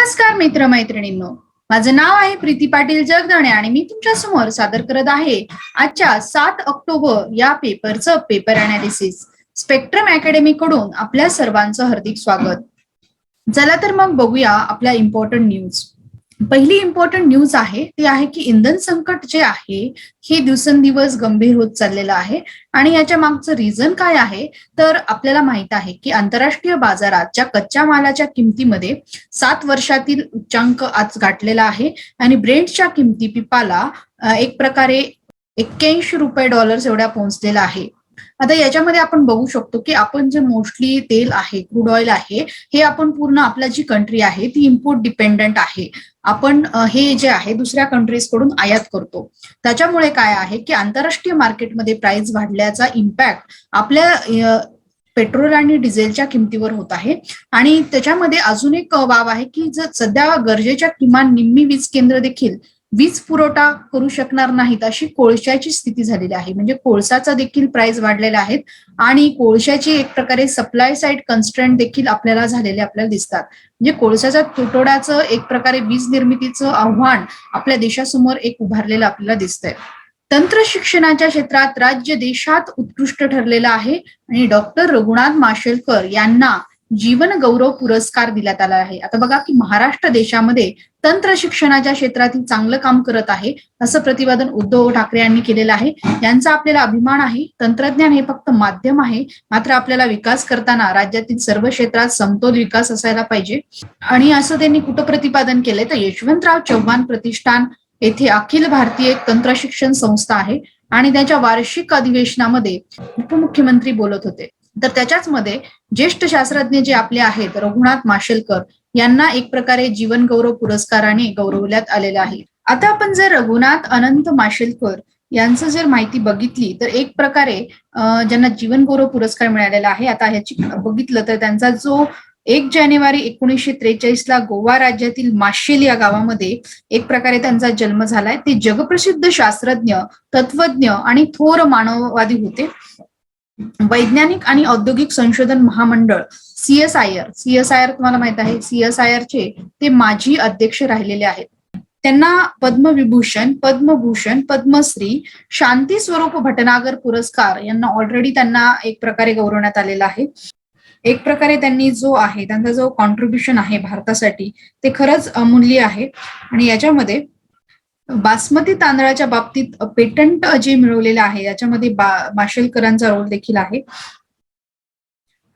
नमस्कार मित्रमैत्रिणींनो. माझं नाव आहे प्रीती पाटील जगदाणे आणि मी तुमच्यासमोर सादर करत आहे आजच्या सात ऑक्टोबर या पेपरचं पेपर अनालिसिस स्पेक्ट्रम अकॅडमी कडून आपल्या सर्वांचं हार्दिक स्वागत. चला तर मग बघूया आपल्या इम्पॉर्टंट न्यूज पहिली इम्पॉर्टंट न्यूज आहे ती आहे की इंधन संकट जे आहे हे दिवसेंदिवस गंभीर होत चाललेलं आहे. आणि याच्या मागचं रिझन काय आहे? तर आपल्याला माहीत आहे की आंतरराष्ट्रीय बाजाराच्या कच्च्या मालाच्या किमतीमध्ये सात वर्षातील उच्चांक आज गाठलेला आहे. आणि ब्रेंडच्या किमती पिपाला एक प्रकारे एक्क्याऐंशी रुपये डॉलर्स एवढ्या पोहोचलेला आहे. आता याच्यामध्ये आपण बघू शकतो की आपण जे मोस्टली तेल आहे क्रूड ऑइल आहे हे आपण पूर्ण आपल्या जी कंट्री आहे ती इम्पोर्ट डिपेंडंट आहे. आपण हे जे आहे दुसऱ्या कंट्रीजकडून आयात करतो. त्याच्यामुळे काय आहे की आंतरराष्ट्रीय मार्केटमध्ये प्राइस वाढल्याचा इम्पॅक्ट आपल्या पेट्रोल आणि डिझेलच्या किमतीवर होत आहे. आणि त्याच्यामध्ये अजून एक बाब आहे की जर सध्या गरजेच्या किमान निम्मी वीज केंद्र देखील वीज पुरवठा करू शकणार नाहीत अशी कोळशाची स्थिती झालेली आहे. म्हणजे कोळसाचा देखील प्राइस वाढलेला आहेत आणि कोळशाची एक प्रकारे सप्लाय साईड कन्स्टंट देखील आपल्याला झालेले आपल्याला दिसतात. म्हणजे कोळशाच्या तुटवड्याचं एक प्रकारे वीज निर्मितीचं आव्हान आपल्या देशासमोर एक उभारलेलं आपल्याला दिसतंय. तंत्र शिक्षणाच्या क्षेत्रात राज्य देशात उत्कृष्ट ठरलेलं आहे आणि डॉक्टर रघुनाथ माशेलकर यांना जीवन गौरव पुरस्कार दिल्यात आला आहे. आता बघा की महाराष्ट्र देशामध्ये तंत्र शिक्षणाच्या क्षेत्रातील चांगलं काम करत आहे असं प्रतिपादन उद्धव ठाकरे यांनी केलेलं आहे. यांचा आपल्याला अभिमान आहे. तंत्रज्ञान हे फक्त माध्यम आहे. मात्र आपल्याला विकास करताना राज्यातील सर्व क्षेत्रात समतोल विकास असायला पाहिजे. आणि असं त्यांनी कुठं प्रतिपादन केलंय? तर यशवंतराव चव्हाण प्रतिष्ठान येथे अखिल भारतीय तंत्र शिक्षण संस्था आहे. आणि त्याच्या वार्षिक अधिवेशनामध्ये उपमुख्यमंत्री बोलत होते. तर त्याच्याच मध्ये ज्येष्ठ शास्त्रज्ञ जे आपले आहेत रघुनाथ माशेलकर यांना एक प्रकारे जीवन गौरव पुरस्काराने गौरवण्यात आलेलं आहे. आता आपण जर रघुनाथ अनंत माशेलकर यांचं जर माहिती बघितली तर एक प्रकारे ज्यांना जीवन गौरव पुरस्कार मिळालेला आहे आता ह्याची बघितलं तर त्यांचा जो एक जानेवारी एकोणीसशे त्रेचाळीस ला गोवा राज्यातील माशेल या गावामध्ये एक प्रकारे त्यांचा जन्म झालाय. ते जगप्रसिद्ध शास्त्रज्ञ तत्वज्ञ आणि थोर मानववादी होते. वैज्ञानिक आणि औद्योगिक संशोधन महामंडळ सीएसआयआर सीएसआयआर तुम्हाला माहीत आहे. सीएसआयआर चे ते माजी अध्यक्ष राहिलेले आहेत. त्यांना पद्मविभूषण पद्मभूषण पद्मश्री शांती स्वरूप भटनागर पुरस्कार यांना ऑलरेडी त्यांना एक प्रकारे गौरवण्यात आलेला आहे. एक प्रकारे त्यांनी जो आहे त्यांचा जो कॉन्ट्रीब्युशन आहे भारतासाठी ते खरंच अमूल्य आहे. आणि याच्यामध्ये बासमती तांदळाच्या बाबतीत पेटंट जे मिळवलेलं आहे याच्यामध्ये बा माशेलकरांचा रोल देखील आहे.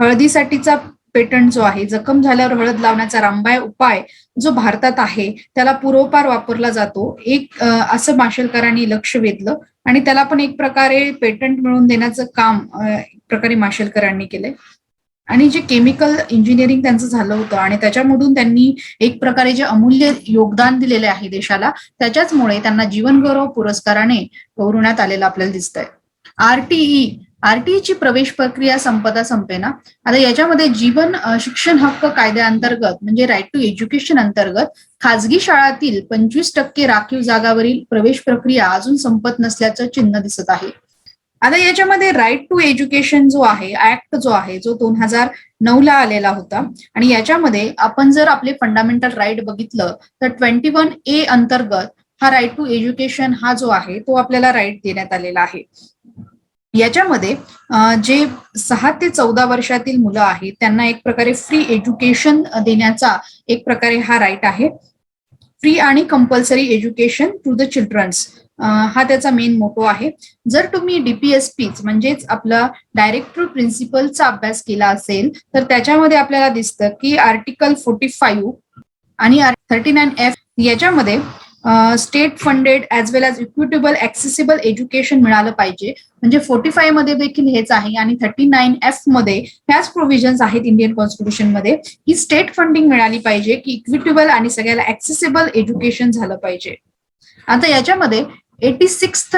हळदीसाठीचा पेटंट जो आहे जखम झाल्यावर हळद लावण्याचा रामबाय उपाय जो भारतात आहे त्याला पूर्वपार वापरला जातो. एक असं माशेलकरांनी लक्ष वेधलं आणि त्याला पण एक प्रकारे पेटंट मिळवून देण्याचं काम एक प्रकारे माशेलकरांनी केलंय. आणि जे केमिकल इंजिनिअरिंग त्यांचं झालं होतं आणि त्याच्यामधून त्यांनी एक प्रकारे जे अमूल्य योगदान दिलेले आहे देशाला त्याच्याचमुळे त्यांना जीवनगौरव पुरस्काराने गौरवण्यात आलेलं आपल्याला दिसतंय. आरटीई आरटीईची प्रवेश प्रक्रिया संपदा संपेना. आता याच्यामध्ये जीवन शिक्षण हक्क कायद्याअंतर्गत म्हणजे राईट टू एज्युकेशन अंतर्गत खाजगी शाळातील पंचवीस टक्के राखीव जागावरील प्रवेश प्रक्रिया अजून संपत नसल्याचं चिन्ह दिसत आहे. आता याच्यामध्ये राईट टू एज्युकेशन जो आहे ऍक्ट जो आहे जो दोन हजार नऊ ला आलेला होता आणि याच्यामध्ये आपण जर आपले फंडामेंटल राईट बघितलं तर ट्वेंटी वन ए अंतर्गत हा राईट टू एज्युकेशन हा जो आहे तो आपल्याला राईट देण्यात आलेला आहे. याच्यामध्ये जे सहा ते चौदा वर्षातील मुलं आहेत त्यांना एक प्रकारे फ्री एज्युकेशन देण्याचा एक प्रकारे हा राईट आहे. फ्री आणि compulsory education to the childrens हा त्याचा मेन मोटो आहे. जर तुम्ही डीपीएसपी म्हणजेच आपला डायरेक्टर प्रिन्सिपलचा अभ्यास केला असेल तर त्याच्यामध्ये आपल्याला दिसतं की आर्टिकल फोर्टी फाईव्ह आणि थर्टी नाईन एफ याच्यामध्ये state funded as well as equitable accessible education मिळालं पाहिजे. म्हणजे फोर्टी फायमध्ये देखील हेच आहे आणि थर्टी नाईन एफमध्ये ह्याच प्रोव्हिजन्स आहेत इंडियन कॉन्स्टिट्यूशनमध्ये. की स्टेट फंडिंग मिळाली पाहिजे की इक्विटेबल आणि सगळ्याला ऍक्सेसिबल एज्युकेशन झालं पाहिजे. आता याच्यामध्ये एटी सिक्स्थ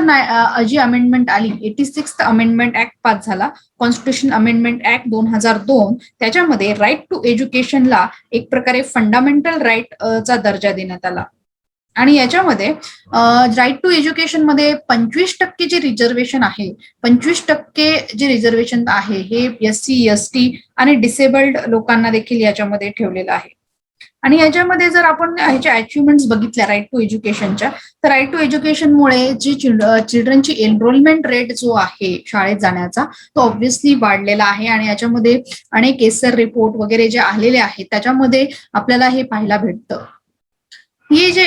जी अमेंडमेंट आली. Eighty six amendment act pass झाला. कॉन्स्टिट्यूशन अमेंडमेंट ऍक्ट दोन हजार दोन. त्याच्यामध्ये राईट टू एज्युकेशनला एक प्रकारे फंडामेंटल राईट चा दर्जा देण्यात आला. आणि याच्यामध्ये राईट टू एज्युकेशनमध्ये पंचवीस टक्के जे रिझर्वेशन आहे पंचवीस टक्के जे रिझर्वेशन आहे हे एस सी एस टी आणि डिसेबल्ड लोकांना देखील याच्यामध्ये ठेवलेलं आहे. आणि याच्यामध्ये जर आपण ह्याच्या अचिव्हमेंट बघितल्या राईट टू एज्युकेशनच्या तर राईट टू एज्युकेशनमुळे जी चिल्ड्रनची एनरोलमेंट रेट जो आहे शाळेत जाण्याचा तो ऑब्व्हियसली वाढलेला आहे. आणि याच्यामध्ये अनेक केसर रिपोर्ट वगैरे जे आलेले आहेत त्याच्यामध्ये आपल्याला हे पाहायला भेटतं. हे जे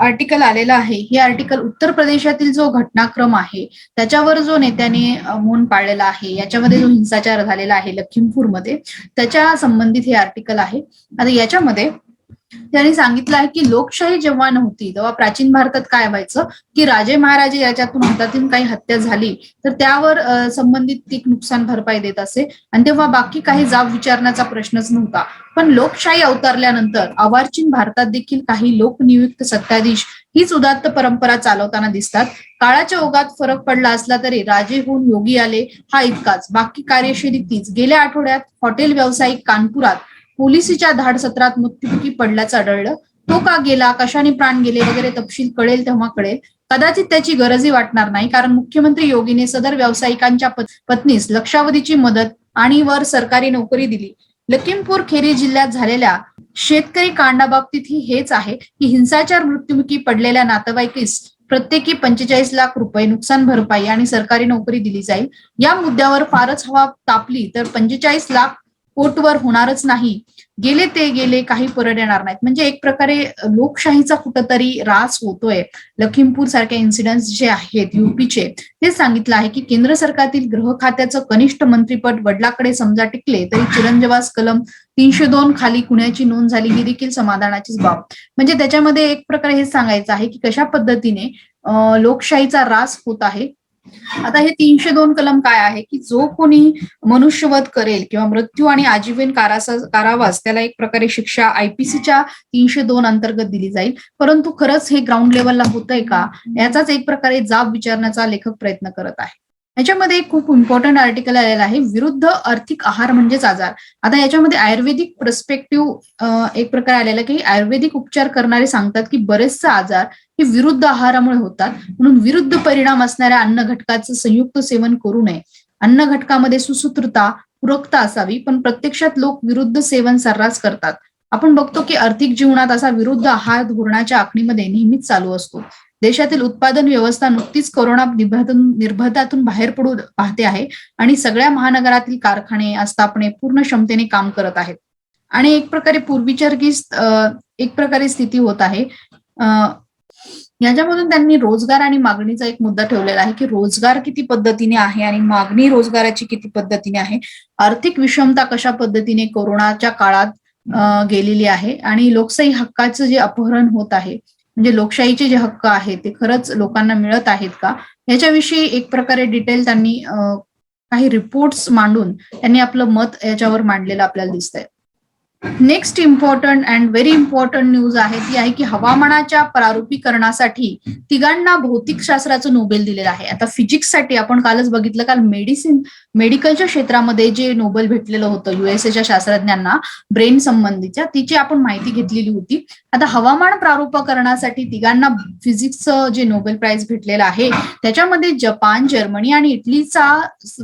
आर्टिकल आलेलं आहे हे आर्टिकल उत्तर प्रदेशातील जो घटनाक्रम आहे त्याच्यावर जो नेत्याने मौन पाळलेला आहे याच्यामध्ये जो हिंसाचार झालेला आहे लखीमपूरमध्ये त्याच्या संबंधित हे आर्टिकल आहे. आता याच्यामध्ये त्यांनी सांगितलं आहे की लोकशाही जेव्हा नव्हती तेव्हा प्राचीन भारतात काय व्हायचं? की राजे महाराजे याच्यातून हातातून काही हत्या झाली तर त्यावर संबंधित ती नुकसान भरपाई देत असे. आणि तेव्हा बाकी काही जाब विचारण्याचा प्रश्नच नव्हता. पण लोकशाही अवतरल्यानंतर अवार्चीन भारतात देखील काही लोकनियुक्त सत्ताधीश हीच उदात्त परंपरा चालवताना दिसतात. काळाच्या ओघात फरक पडला असला तरी राजे होऊन योगी आले हा इतकाच. बाकी कार्यशैली तीच. गेल्या आठवड्यात हॉटेल व्यावसायिक कानपुरात पोलिसीच्या धाड सत्रात मृत्युमुखी पडल्याचं आढळलं. तो का गेला? कशाने प्राण गेले? वगैरे तपशील कळेल तेव्हा कळेल. कदाचित त्याची गरजही वाटणार नाही कारण मुख्यमंत्री योगीने सदर व्यावसायिकांच्या पत्नीस लक्षावधीची मदत आणि वर सरकारी नोकरी दिली. लखीमपूर खेरी जिल्ह्यात झालेल्या शेतकरी कांडाबाबतीतही हेच आहे की हिंसाचार मृत्युमुखी पडलेल्या नातेवाईकीस प्रत्येकी पंचेचाळीस लाख रुपये नुकसान भरपाई आणि सरकारी नोकरी दिली जाईल. या मुद्द्यावर फारच हवा तापली तर पंचेचाळीस लाख कोटवर होणारच नाही. गेले ते गेले काही परत येणार नाहीत. म्हणजे एक प्रकारे लोकशाहीचा कुठंतरी रास होतोय. लखीमपूर सारखे इन्सिडेंट्स जे आहेत युपीचे ते सांगितलं आहे की केंद्र सरकारतील गृह खात्याचं कनिष्ठ मंत्रीपद वडिलाकडे समजा टिकले तरी चिरंजीवास कलम तीनशे दोन खाली कुण्याची नोंद झाली. ही देखील समाधानाचीच बाब. म्हणजे त्याच्यामध्ये एक प्रकारे हे सांगायचं आहे की कशा पद्धतीने लोकशाहीचा रास होत आहे. आता हे तीनशे दोन कलम काय आहे की जो कोणी मनुष्यवध करेल किंवा मृत्यू आणि आजीवन कारासा कारावास त्याला एक प्रकारे शिक्षा आयपीसीच्या तीनशे दोन अंतर्गत दिली जाईल. परंतु खरंच हे ग्राउंड लेवलला होतंय का? याचाच एक प्रकारे जाब विचारण्याचा लेखक प्रयत्न करत आहे. याच्यामध्ये एक खूप इम्पॉर्टंट आर्टिकल आलेला आहे विरुद्ध आर्थिक आहार म्हणजेच आजार. आता याच्यामध्ये आयुर्वेदिक प्रस्पेक्टिव्ह एक प्रकारे आलेला की आयुर्वेदिक उपचार करणारे सांगतात की बरेचसे आजार हे विरुद्ध आहारामुळे होतात. म्हणून विरुद्ध परिणाम असणाऱ्या अन्न घटकाचं संयुक्त सेवन करू नये. अन्न घटकामध्ये सुसूत्रता पूरकता असावी पण प्रत्यक्षात लोक विरुद्ध सेवन सर्रास करतात. आपण बघतो की आर्थिक जीवनात असा विरुद्ध आहार धोरणाच्या आखणीमध्ये नेहमीच चालू असतो. देशातील उत्पादन व्यवस्था नुकतीच कोरोना निर्बंधातून बाहेर पडू पाहते आहे आणि सगळ्या महानगरातील कारखाने आस्थापने पूर्ण क्षमतेने काम करत आहेत. आणि एक प्रकारे पूर्वीचर्गी एक प्रकारे स्थिती होत आहे. याच्यामधून त्यांनी रोजगार आणि मागणीचा एक मुद्दा ठेवलेला आहे की रोजगार किती पद्धतीने आहे आणि मागणी रोजगाराची किती पद्धतीने आहे? आर्थिक विषमता कशा पद्धतीने कोरोनाच्या काळात गेलेली आहे? आणि लोकशाही हक्काचं जे अपहरण होत आहे म्हणजे लोकशाहीचे जे हक्क आहेत ते खरंच लोकांना मिळत आहेत का? याच्याविषयी एक प्रकारे डिटेल त्यांनी काही रिपोर्ट्स मांडून त्यांनी आपलं मत याच्यावर मांडलेलं आपल्याला दिसतंय. Next important and very important news आहे ती आहे की हवामानाच्या प्रारूपीकरणासाठी तिघांना भौतिक शास्त्राचं नोबेल दिलेलं आहे. आता फिजिक्ससाठी आपण कालच बघितलं काल मेडिसिन मेडिकलच्या क्षेत्रामध्ये जे नोबेल भेटलेलं होतं युएसएच्या शास्त्रज्ञांना ब्रेन संबंधीच्या तिची आपण माहिती घेतलेली होती. आता हवामान प्रारूपकरणासाठी तिघांना फिजिक्सचं जे नोबेल प्राइज भेटलेलं आहे त्याच्यामध्ये जपान जर्मनी आणि इटलीचा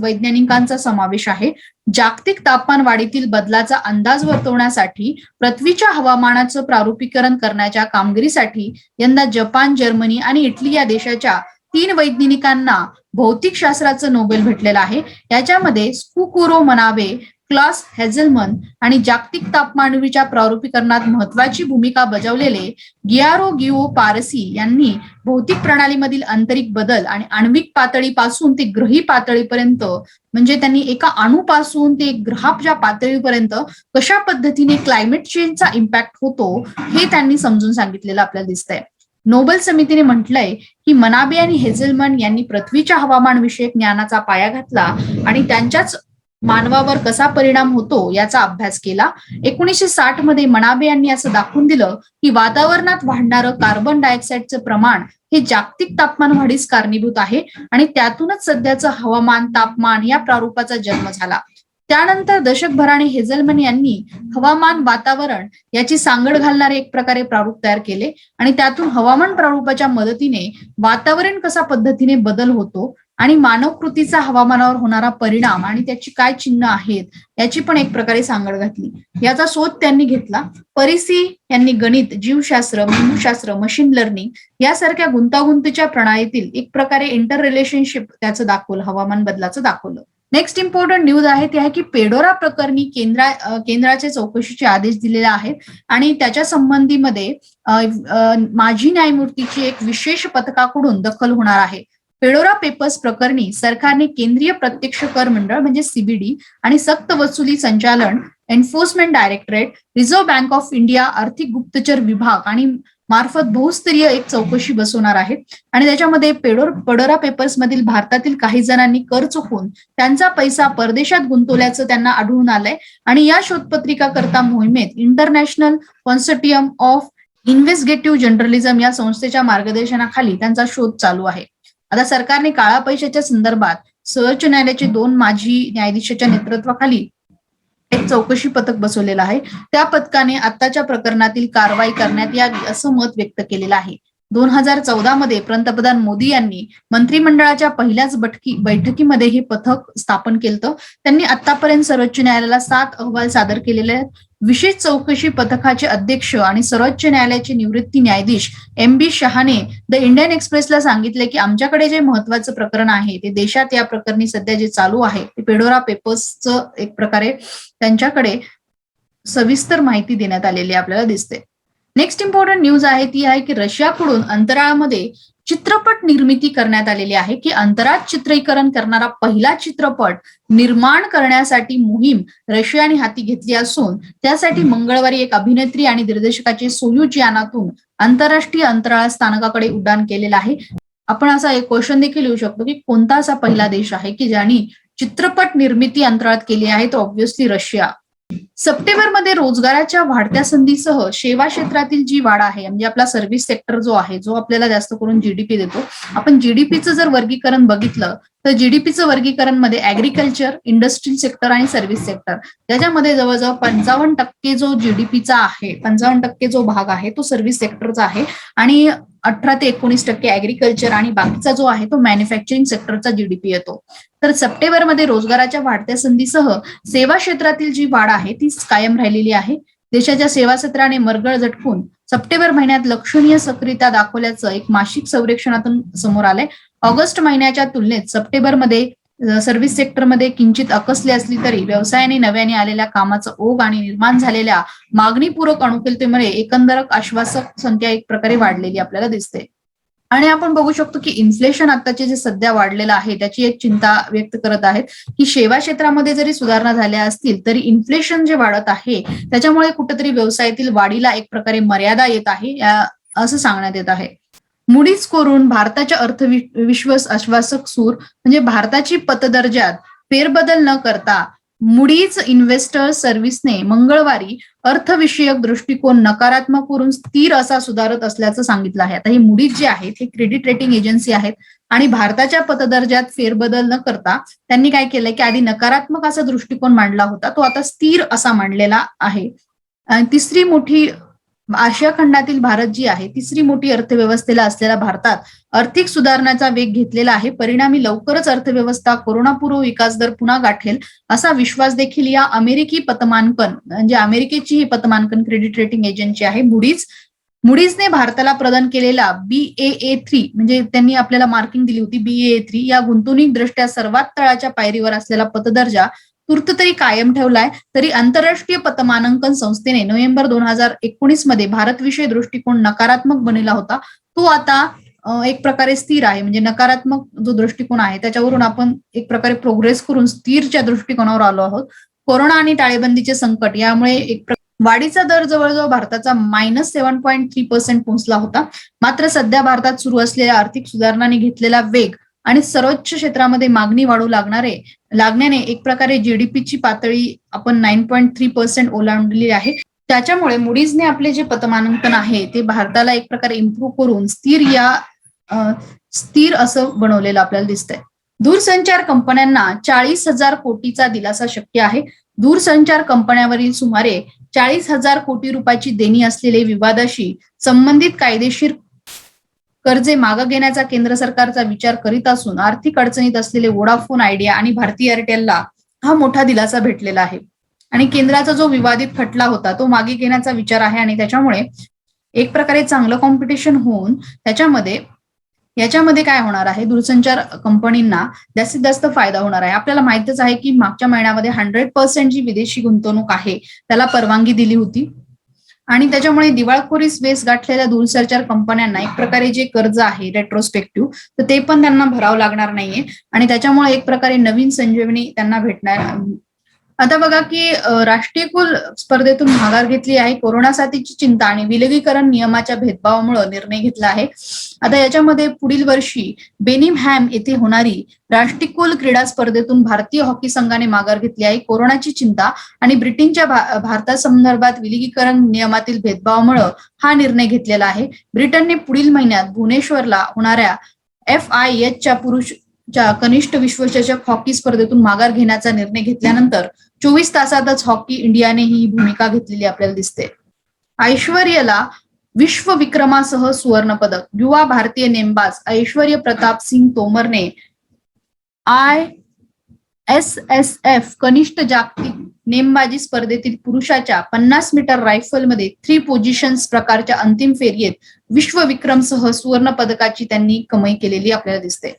वैज्ञानिकांचा समावेश आहे. जागतिक तापमान वाढीतील बदलाचा अंदाज वर्तवण्यासाठी पृथ्वीच्या हवामानाचं प्रारूपीकरण करण्याच्या कामगिरीसाठी यंदा जपान जर्मनी आणि इटली या देशाच्या तीन वैज्ञानिकांना भौतिकशास्त्राचं नोबेल भेटलेलं आहे. याच्यामध्ये स्कुकुरो मनाबे क्लास हेझलमन आणि जागतिक तापमानवीच्या प्रारूपीकरणात महत्वाची भूमिका बजावलेले गियारो गिओ पारसी यांनी भौतिक प्रणालीमधील आंतरिक बदल आणि आण्विक पातळीपासून ते ग्रही पातळीपर्यंत म्हणजे त्यांनी एका अणूपासून ते ग्रहाच्या पातळीपर्यंत कशा पद्धतीने क्लायमेट चेंजचा इम्पॅक्ट होतो हे त्यांनी समजून सांगितलेलं आपल्याला दिसतंय. नोबेल समितीने म्हटलंय की मनाबे आणि हेझलमन यांनी पृथ्वीच्या हवामान विषयक ज्ञानाचा पाया घातला आणि त्यांच्याच मानवावर कसा परिणाम होतो याचा अभ्यास केला. एकोणीसशे साठमध्ये मनाबे यांनी असं दाखवून दिलं की वातावरणात वाढणारं कार्बन डायऑक्साईडचं प्रमाण हे जागतिक तापमान वाढीस कारणीभूत आहे आणि त्यातूनच सध्याचं हवामान तापमान या प्रारूपाचा जन्म झाला. त्यानंतर दशकभराने हेझलमन यांनी हवामान वातावरण याची सांगड घालणारे एक प्रकारे प्रारूप तयार केले आणि त्यातून हवामान प्रारूपाच्या मदतीने वातावरण कसा पद्धतीने बदल होतो आणि मानव कृतीचा हवामानावर होणारा परिणाम आणि त्याची काय चिन्ह आहेत याची पण एक प्रकारे सांगड घातली. याचा शोध त्यांनी घेतला. परिसी यांनी गणित जीवशास्त्र मेंदूशास्त्र मशीन लर्निंग यासारख्या गुंतागुंतीच्या प्रणालीतील एक प्रकारे इंटर रिलेशनशिप त्याचं दाखवलं हवामान बदलाचं दाखवलं. नेक्स्ट इम्पॉर्टंट न्यूज आहे ती आहे की पेडोरा प्रकरणी केंद्रा केंद्राचे चौकशीचे आदेश दिलेले आहेत आणि त्याच्या संबंधीमध्ये माजी न्यायमूर्तीची एक विशेष पथकाकडून दखल होणार आहे. पेडोरा पेपर्स प्रकरणी सरकारने केंद्रीय प्रत्यक्ष कर मंडळ म्हणजे सीबीडी आणि सक्त वसुली संचालन enforcement directorate reserve bank of India आर्थिक गुप्तचर विभाग आणि मार्फत बहुस्तरीय एक चौकशी बसवणार आहे. आणि त्याच्यामध्ये पेडोर पडोरा पेपर्स मधील भारतातील काही जणांनी कर चुकवून त्यांचा पैसा परदेशात गुंतवल्याचं त्यांना आढळून आलंय. आणि या शोधपत्रिका करता मोहिमेत international consortium of investigative journalism या संस्थेच्या मार्गदर्शनाखाली त्यांचा शोध चालू आहे. आता सरकारने काळा पैशाच्या संदर्भात सर्वोच्च न्यायालयाचे दोन माजी न्यायाधीशाच्या नेतृत्वाखाली एक चौकशी पथक बसवलेलं आहे. त्या पथकाने आताच्या प्रकरणातील कारवाई करण्यात यावी असं मत व्यक्त केलेलं आहे. दोन हजार चौदा मध्ये पंतप्रधान मोदी यांनी मंत्रिमंडळाच्या पहिल्याच बैठकी बैठकीमध्ये हे पथक स्थापन केलं. त्यांनी आतापर्यंत सर्वोच्च न्यायालयाला सात अहवाल सादर केलेले आहेत. विशेष चौकशी पथकाचे अध्यक्ष आणि सर्वोच्च न्यायालयाचे निवृत्ती न्यायाधीश M B Shahane the Indian एक्सप्रेसला सांगितले की आमच्याकडे जे महत्वाचं प्रकरण आहे ते देशात या प्रकरणी सध्या जे चालू आहे ते पेडोरा पेपर्सचं एक प्रकारे त्यांच्याकडे सविस्तर माहिती देण्यात आलेली आपल्याला दिसते. नेक्स्ट इम्पॉर्टंट न्यूज आहे ती आहे की रशियाकडून अंतराळामध्ये चित्रपट निर्मिती करण्यात आलेली आहे की अंतराळ चित्रीकरण करणारा पहिला चित्रपट निर्माण करण्यासाठी मोहीम रशियाने हाती घेतली असून त्यासाठी मंगळवारी एक अभिनेत्री आणि दिग्दर्शकाचे सोयूज यानातून आंतरराष्ट्रीय अंतराळ स्थानकाकडे उड्डाण केलेलं आहे. आपण असा एक क्वेश्चन देखील येऊ शकतो की कोणता असा पहिला देश आहे की ज्यांनी चित्रपट निर्मिती अंतराळात केली आहे तो ऑब्व्हियसली रशिया. सप्टेंबरमध्ये रोजगाराच्या वाढत्या संधीसह सेवा क्षेत्रातील जी वाढ आहे म्हणजे आपला सर्व्हिस सेक्टर जो आहे जो आपल्याला जास्त करून जीडीपी देतो आपण जीडीपीचं जर वर्गीकरण बघितलं तर जीडीपीचं वर्गीकरणमध्ये ऍग्रिकल्चर इंडस्ट्रियल सेक्टर आणि सर्व्हिस सेक्टर त्याच्यामध्ये जवळजवळ पंचावन्न टक्के जो जीडीपीचा आहे पंचावन्न टक्के जो भाग आहे तो सर्व्हिस सेक्टरचा आहे. आणि अठरा ते एकोणीस टक्के ऍग्रिकल्चर आणि बाकीचा जो आहे तो मॅन्युफॅक्चरिंग सेक्टरचा जीडीपी येतो. तर सप्टेंबरमध्ये रोजगाराच्या वाढत्या संधीसह सेवा क्षेत्रातील जी वाढ आहे ती कायम राहिलेली आहे. देशाच्या सेवा क्षेत्राने मरगळ झटकून सप्टेंबर महिन्यात लक्षणीय सक्रियता दाखवल्याचं एक मासिक सर्वेक्षणातून समोर आलंय. ऑगस्ट महिन्याच्या तुलनेत सप्टेंबरमध्ये सर्व्हिस सेक्टरमध्ये किंचित अकसली असली तरी व्यवसायाने नव्याने आलेल्या कामाचं ओघ आणि निर्माण झालेल्या मागणीपूरक अनुकूलतेमुळे एकंदर आश्वासक संख्या एक प्रकारे वाढलेली आपल्याला दिसते. आणि आपण बघू शकतो की इन्फ्लेशन आताचे जे सध्या वाढलेलं आहे त्याची एक चिंता व्यक्त करत आहेत की सेवा क्षेत्रामध्ये जरी सुधारणा झाल्या असतील तरी इन्फ्लेशन जे वाढत आहे त्याच्यामुळे कुठेतरी व्यवसायातील वाढीला एक प्रकारे मर्यादा येत आहे असं सांगण्यात येत आहे. मुडीच करून भारताच्या अर्थविश्वास आश्वासक सूर म्हणजे भारताची पतदर्जात फेरबदल न करता मुडीज इन्व्हेस्टर सर्व्हिसने मंगळवारी अर्थविषयक दृष्टिकोन नकारात्मक करून स्थिर असा सुधारत असल्याचं सांगितलं आहे. आता ही मुडीज जे आहेत हे क्रेडिट रेटिंग एजन्सी आहेत आणि भारताच्या पतदर्जात फेरबदल न करता त्यांनी काय केलंय की आधी नकारात्मक असा दृष्टिकोन मांडला होता तो आता स्थिर असा मांडलेला आहे. तिसरी मोठी आशिया खंडातील भारत जी आहे तिसरी मोठी अर्थव्यवस्थेला असलेल्या भारतात आर्थिक सुधारण्याचा वेग घेतलेला आहे. परिणामी लवकरच अर्थव्यवस्था कोरोनापूर्व विकास दर पुन्हा गाठेल असा विश्वास देखील या अमेरिकी पतमानकन म्हणजे अमेरिकेची ही पतमानकन क्रेडिट रेटिंग एजन्सी आहे मुडीज मुडीजने भारताला प्रदान केलेला बी ए थ्री म्हणजे त्यांनी आपल्याला मार्किंग दिली होती बी ए थ्री या गुंतवणूक दृष्ट्या सर्वात तळाच्या पायरीवर असलेला पतदर्जा तूर्त तरी कायम ठेवलाय तरी आंतरराष्ट्रीय पतमानांकन संस्थेने नोव्हेंबर दोन हजार एकोणीसमध्ये भारतविषयी दृष्टिकोन नकारात्मक बनवला होता. तो आता एक प्रकारे स्थिर आहे. म्हणजे नकारात्मक जो दृष्टिकोन आहे त्याच्यावरून आपण एक प्रकारे प्रोग्रेस करून स्थिरच्या दृष्टिकोनावर आलो आहोत. कोरोना आणि टाळेबंदीचे संकट यामुळे एक वाढीचा दर जवळजवळ भारताचा minus seven point three percent पोहोचला होता. मात्र सध्या भारतात सुरू असलेल्या आर्थिक सुधारणांनी घेतलेला वेग आणि सर्वोच्च क्षेत्रामध्ये मागणी वाढू लागणारे लागण्याने एक प्रकारे जीडीपीची पातळी आपण नाईन पॉईंट थ्री पर्सेंट ओलांडली आहे. त्याच्यामुळे मुडीजने आपले जे पतमानांकन आहे ते भारताला एक प्रकारे इम्प्रूव्ह करून स्थिर या स्थिर असं बनवलेलं आपल्याला दिसतंय. दूरसंचार कंपन्यांना चाळीस हजार कोटीचा दिलासा शक्य आहे. दूरसंचार कंपन्यावरील सुमारे चाळीस हजार कोटी रुपयाची देणी असलेले विवादाशी संबंधित कायदेशीर कर्जे मागं घेण्याचा केंद्र सरकारचा विचार करीत असून आर्थिक अडचणीत असलेले वोडाफोन आयडिया आणि भारतीय एअरटेलला हा मोठा दिलासा भेटलेला आहे. आणि केंद्राचा जो विवादित खटला होता तो मागे घेण्याचा विचार आहे आणि त्याच्यामुळे एक प्रकारे चांगलं कॉम्पिटिशन होऊन त्याच्यामध्ये याच्यामध्ये काय होणार आहे? दूरसंचार कंपनींना जास्तीत जास्त फायदा होणार आहे. आपल्याला माहितच आहे की मागच्या महिन्यामध्ये हंड्रेड पर्सेंट जी विदेशी गुंतवणूक आहे त्याला परवानगी दिली होती. आणि त्याच्यामुळे दिवाळखोरीस वेस गाठलेल्या दूरसंचार कंपन्यांना एक प्रकारे जे कर्ज आहे रेट्रोस्पेक्टिव्ह तर ते पण त्यांना भरावं लागणार नाहीये. आणि त्याच्यामुळे एक प्रकारे नवीन संजीवनी त्यांना भेटणार आता बघा की राष्ट्रीय कुल स्पर्धेतून माघार घेतली आहे. कोरोना साथीची चिंता आणि विलगीकरण नियमाच्या भेदभावामुळे निर्णय घेतला आहे. आता याच्यामध्ये पुढील वर्षी बेनिम हॅम येथे होणारी राष्ट्रीय क्रीडा स्पर्धेतून भारतीय हॉकी संघाने माघार घेतली आहे. कोरोनाची चिंता आणि ब्रिटनच्या भारतासंदर्भात विलगीकरण नियमातील भेदभावामुळे हा निर्णय घेतलेला आहे. ब्रिटनने पुढील महिन्यात भुवनेश्वरला होणाऱ्या एफ आय एचच्या पुरुष कनिष्ठ विश्वचषक हॉकी स्पर्धेतून माघार घेण्याचा निर्णय घेतल्यानंतर चोवीस तासातच हॉकी इंडियाने ही भूमिका घेतलेली आपल्याला दिसते. ऐश्वर्याला विश्व विक्रमासह सुवर्ण पदक युवा भारतीय नेमबाज ऐश्वर्य प्रताप सिंग तोमरने आय एस एस एफ कनिष्ठ जागतिक नेमबाजी स्पर्धेतील पुरुषाच्या पन्नास मीटर रायफलमध्ये थ्री पोझिशन्स प्रकारच्या अंतिम फेरीत विश्व विक्रमसह सुवर्ण पदकाची त्यांनी कमाई केलेली आपल्याला दिसते.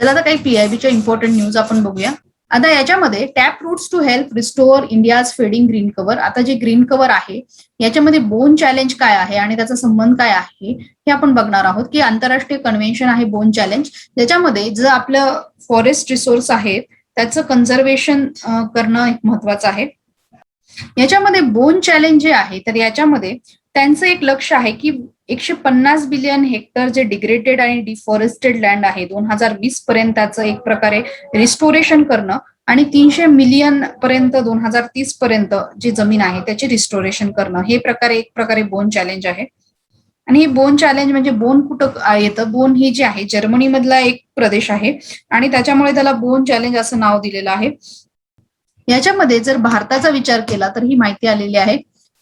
चला आता काही पीआयबीच्या इम्पॉर्टंट न्यूज आपण बघूया. आता याच्यामध्ये tap roots to help restore India's fading green cover आता जे ग्रीन कव्हर आहे याच्यामध्ये बोन चॅलेंज काय आहे आणि त्याचा संबंध काय आहे हे आपण बघणार आहोत. की आंतरराष्ट्रीय कन्व्हेन्शन आहे बोन चॅलेंज ज्याच्यामध्ये जर आपलं फॉरेस्ट रिसोर्स आहे त्याचं कन्झर्वेशन करणं एक महत्वाचं आहे. याच्यामध्ये बोन चॅलेंज जे आहे तर याच्यामध्ये त्यांचं एक लक्ष आहे की एकशे पन्नास बिलियन हेक्टर जे डिग्रेडेड आणि डिफॉरेस्टेड लँड आहे दोन हजार वीस पर्यंतचं एक प्रकारे रिस्टोरेशन करणं आणि तीनशे मिलियन पर्यंत दोन हजार तीस पर्यंत जी जमीन आहे त्याचे रिस्टोरेशन करणं हे प्रकारे एक प्रकारे बोन चॅलेंज आहे. आणि हे बोन चॅलेंज म्हणजे बोन कुठं येतं? बोन ही जी आहे जर्मनी मधला एक प्रदेश आहे आणि त्याच्यामुळे त्याला बोन चॅलेंज असं नाव दिलेलं आहे. याच्यामध्ये जर भारताचा विचार केला तर ही माहिती आलेली आहे.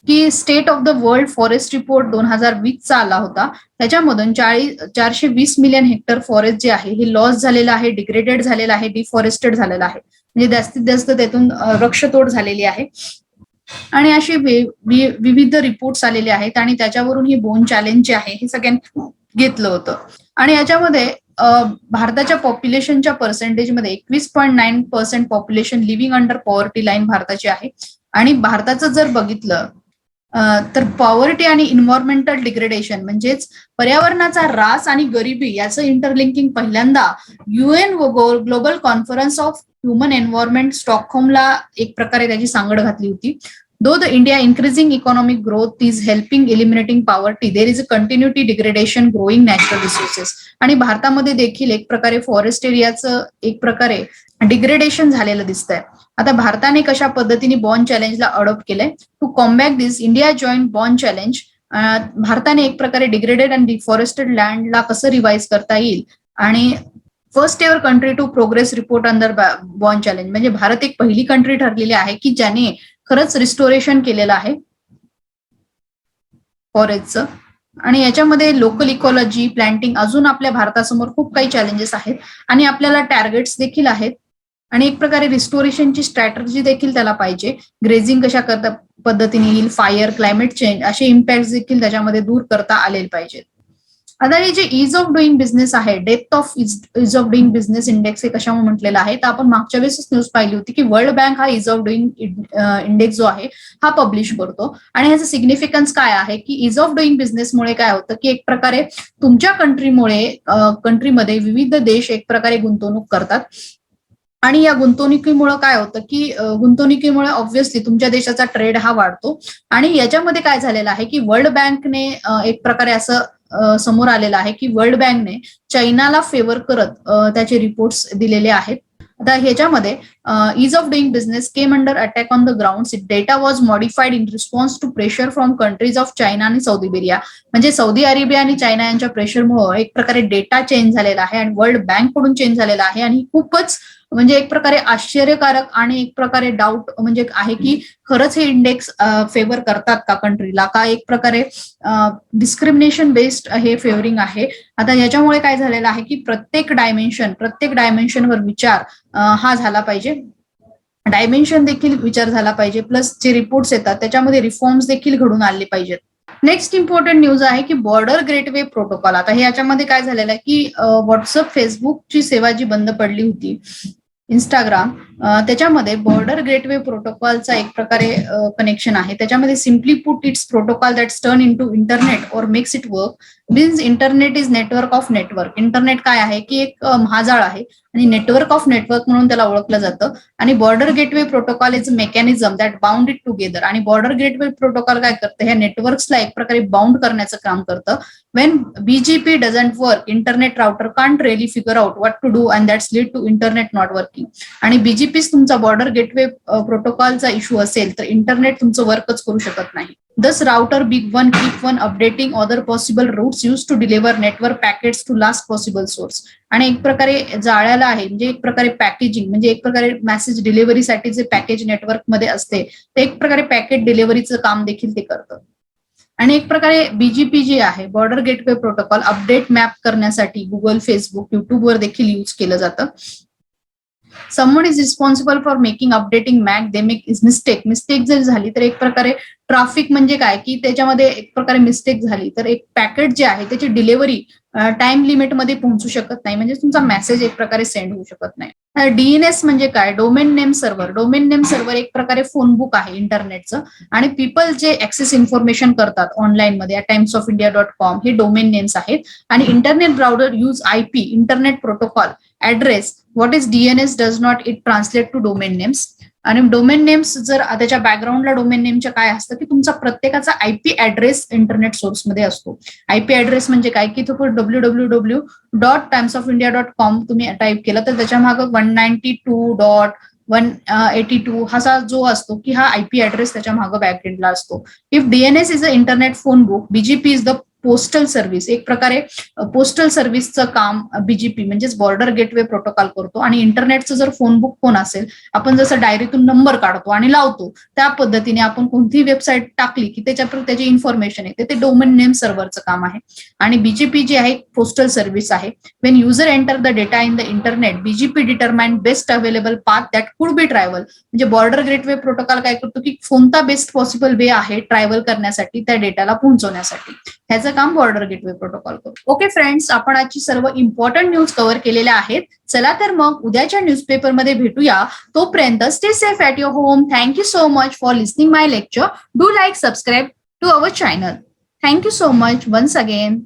की state of the world forest report दोन हजार वीसचा आला होता. त्याच्यामधून चाळीस चारशे वीस मिलियन हेक्टर फॉरेस्ट जे आहे हे लॉस झालेलं आहे डिग्रेडेड झालेलं आहे डिफॉरेस्टेड झालेलं आहे. म्हणजे जास्तीत जास्त त्यातून वृक्षतोड झालेली आहे. आणि असे विविध रिपोर्ट्स आलेले आहेत आणि त्याच्यावरून ही बोन चॅलेंज जे आहे हे सगळ्यांनी घेतलं होतं. आणि याच्यामध्ये भारताच्या पॉप्युलेशनच्या पर्सेंटेजमध्ये एकवीस point nine percent population living under poverty line भारताची आहे. आणि भारताचं जर बघितलं तर पॉवर्टी आणि इन्व्हायरमेंटल डिग्रेडेशन म्हणजेच पर्यावरणाचा रास आणि गरिबी याचं इंटरलिंकिंग पहिल्यांदा UN global conference of human environment स्टॉकहोमला एक प्रकारे त्याची सांगड घातली होती. Though the India increasing economic growth is helping eliminating poverty, there is a continuity degradation growing natural resources आणि भारतामध्ये देखील एक प्रकारे फॉरेस्ट एरियाचं एक प्रकारे डिग्रेडेशन झालेलं दिसतंय. आता भारताने कशा पद्धतीने बॉन चॅलेंजला अडॉप्ट केलंय? To combat this India joint Bonn challenge भारताने एक प्रकारे डिग्रेडेड अँड डिफॉरेस्टेड लँडला कसं रिवाईज करता येईल? आणि first ever country to progress report under Bonn challenge म्हणजे भारत एक पहिली कंट्री ठरलेली आहे की ज्याने खरंच रिस्टोरेशन केलेलं आहे. फॉरेस्टचं आणि याच्यामध्ये लोकल इकॉलॉजी प्लॅन्टिंग अजून आपल्या भारतासमोर खूप काही चॅलेंजेस आहेत. आणि आपल्याला टार्गेट्स देखील आहेत. आणि एक प्रकारे रिस्टोरेशनची स्ट्रॅटर्जी देखील त्याला पाहिजे. ग्रेझिंग कशा करता पद्धतीने येईल? फायर क्लायमेट चेंज असे इम्पॅक्ट देखील त्याच्यामध्ये दूर करता आले पाहिजेत. आता हे जे इज ऑफ डुईंग बिझनेस आहे depth of ease of doing business index हे कशामुळे म्हटलेलं आहे? तर आपण मागच्या वेळेस न्यूज पाहिली होती की वर्ल्ड बँक हा इज ऑफ डुईंग इंडेक्स जो आहे हा पब्लिश करतो. आणि ह्याचं सिग्निफिकन्स काय आहे की इज ऑफ डुईंग बिझनेसमुळे काय होतं की एक प्रकारे तुमच्या कंट्रीमुळे कंट्रीमध्ये विविध देश एक प्रकारे गुंतवणूक करतात. आणि या गुंतवणुकीमुळे काय होतं की गुंतवणुकीमुळे ऑब्व्हियसली तुमच्या देशाचा ट्रेड हा वाढतो. आणि याच्यामध्ये काय झालेलं आहे की वर्ल्ड बँकने एक प्रकारे असं समोर आलेलं आहे की वर्ल्ड बँकने चायनाला फेवर करत त्याचे रिपोर्ट्स दिलेले आहेत. आता ह्याच्यामध्ये ease of doing business came under attack on the ground data was modified in response to pressure from countries of China आणि सौदी अरेबिया म्हणजे सौदी अरेबिया आणि चायना यांच्या प्रेशरमुळे एक प्रकारे डेटा चेंज झालेला आहे आणि वर्ल्ड बँककडून चेंज झालेला आहे आणि खूपच म्हणजे एक प्रकारे आश्चर्यकारक आणि एक प्रकारे डाऊट म्हणजे आहे की खरंच हे इंडेक्स फेवर करतात का कंट्रीला का एक प्रकारे डिस्क्रिमिनेशन बेस्ड हे फेवरिंग आहे? आता याच्यामुळे काय झालेलं आहे की प्रत्येक डायमेन्शन प्रत्येक डायमेन्शनवर विचार हा झाला पाहिजे. डायमेन्शन देखील विचार झाला पाहिजे. प्लस जे रिपोर्ट्स येतात त्याच्यामध्ये रिफॉर्म्स देखील घडून आले पाहिजेत. नेक्स्ट इम्पॉर्टंट न्यूज आहे की बॉर्डर गेटवे प्रोटोकॉल आता हे याच्यामध्ये काय झालेलं आहे की व्हॉट्सअप फेसबुकची सेवा जी बंद पडली होती इंस्टाग्राम त्याच्यामध्ये बॉर्डर गेटवे प्रोटोकॉलचा एक प्रकारे कनेक्शन आहे. त्याच्यामध्ये simply put it's protocol that turn in to internet और makes it work means internet is network of network internet काय आहे? की एक महाजाळ आहे आणि नेटवर्क ऑफ नेटवर्क म्हणून त्याला ओळखलं जातं. आणि border gateway protocol is mechanism that bound it together आणि बॉर्डर गेटवे प्रोटोकॉल काय करतं? ह्या नेटवर्क्सला एक प्रकारे बाउंड करण्याचं काम करतं. When BGP doesn't work internet router can't really figure out what to do and that's lead to internet not working आणि जीपीस तुमचा बॉर्डर गेटवे प्रोटोकॉलचा इश्यू असेल तर इंटरनेट तुमचं वर्कच करू शकत नाही. Thus router big one keep one updating other possible routes use to deliver network packets to last possible source आणि एक प्रकारे जाळ्याला आहे म्हणजे एक प्रकारे पॅकेजिंग म्हणजे एक प्रकारे मेसेज डिलिव्हरीसाठी जे पॅकेज नेटवर्कमध्ये असते ते एक प्रकारे पॅकेट डिलिव्हरीचं काम देखील ते करतं. आणि एक प्रकारे बीजीपी जे आहे border gateway protocol update map करण्यासाठी गुगल फेसबुक युट्यूबवर देखील यूज केलं जातं. Someone is responsible for making updating mac they make is mistake mistake जर झाली तर एक प्रकारे ट्राफिक म्हणजे काय? की त्याच्यामध्ये एक प्रकारे मिस्टेक झाली. तर एक पॅकेट जे आहे त्याची डिलिव्हरी टाइम लिमिटमध्ये पोहोचू शकत नाही. म्हणजे तुमचा मेसेज एक प्रकारे सेंड होऊ शकत नाही. डीएनएस म्हणजे काय? Domain name server domain name server एक प्रकारे फोन बुक आहे इंटरनेटचं आणि पीपल जे ऍक्सेस इन्फॉर्मेशन करतात ऑनलाईनमध्ये Times of India dot com हे डोमेन नेम्स आहेत. आणि internet browser use I P internet protocol address what is DNS does not it translate to domain names आणि डोमेन नेम्स जर त्याच्या बॅकग्राऊंडला डोमेन नेमच्या काय असतं की तुमचा प्रत्येकाचा आयपी ऍड्रेस इंटरनेट सोर्समध्ये असतो. आयपी ऍड्रेस म्हणजे काय? की तो W W W dot Times of India dot com तुम्ही टाईप केला तर त्याच्या मागं one ninety two dot one eighty two हा जो असतो की हा आयपी ऍड्रेस त्याच्या मागं बॅकएंडला असतो. If DNS is a internet phone book BGP is the postal service एक प्रकारे पोस्टल सर्व्हिसचं काम बीजीपी म्हणजेच बॉर्डर गेटवे प्रोटोकॉल करतो. आणि इंटरनेटचं जर फोन बुक फोन असेल आपण जसं डायरीतून नंबर काढतो आणि लावतो त्या पद्धतीने आपण कोणतीही वेबसाईट टाकली की त्याच्यावर त्याची इन्फॉर्मेशन येते. ते डोमेन नेम सर्व्हरचं काम आहे. आणि बीजीपी जे आहे पोस्टल सर्व्हिस आहे. When user enter the data in the internet BGP determine best available path that could be travel म्हणजे बॉर्डर गेटवे प्रोटोकॉल काय करतो की कोणता बेस्ट पॉसिबल वे आहे ट्रॅव्हल करण्यासाठी त्या डेटाला पोहोचवण्यासाठी. ह्याचं काम बॉर्डर गेटवे प्रोटोकॉल करू. ओके फ्रेंड्स आपण आजची सर्व इम्पॉर्टंट न्यूज कव्हर केलेल्या आहेत. चला तर मग उद्याच्या न्यूजपेपरमध्ये भेटूया. तोपर्यंत stay safe at your home thank you so much for listening my lecture do like subscribe to our channel thank you so much once again